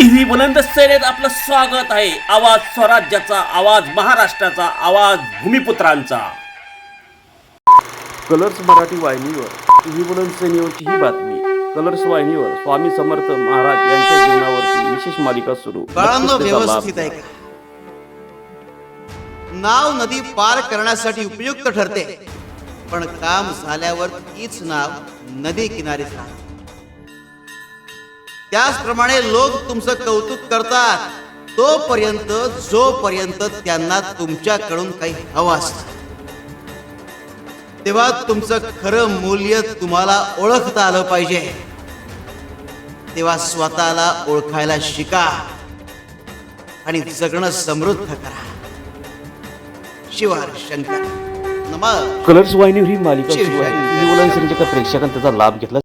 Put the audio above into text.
TV बुलंद सेनेत आपलं स्वागत आहे. आवाज स्वराज्याचा आवाज महाराष्ट्राचा आवाज भूमिपुत्रांचा. कलर्स मराठी वाहिनीवर टीव्ही बुलंद सेनेवरची ही बातमी. कलर्स वाहिनीवर स्वामी समर्थ महाराज यांच्या जीवनावरती विशेष मालिका सुरू. बाळांनो व्यवस्थित आहे का? नाव नदी पार करण्यासाठी उपयुक्त ठरते. पण काम झाल्यावर तीच नाव नदी किनारीच राहते. त्याचप्रमाणे लोक तुमचं कौतुक करतात. तोपर्यंत जोपर्यंत त्यांना तुमच्याकडून काही हवं असतं. तेव्हा तुमचं खरं मूल्य तुम्हाला ओळखता आलं पाहिजे. तेव्हा स्वतःला ओळखायला शिका. आणि जगणं समृद्ध करा. शिवार शंकर. नमः. कलर्स वाहिनीवर ही मालिका प्रेक्षकांनी त्याचा लाभ घेतला.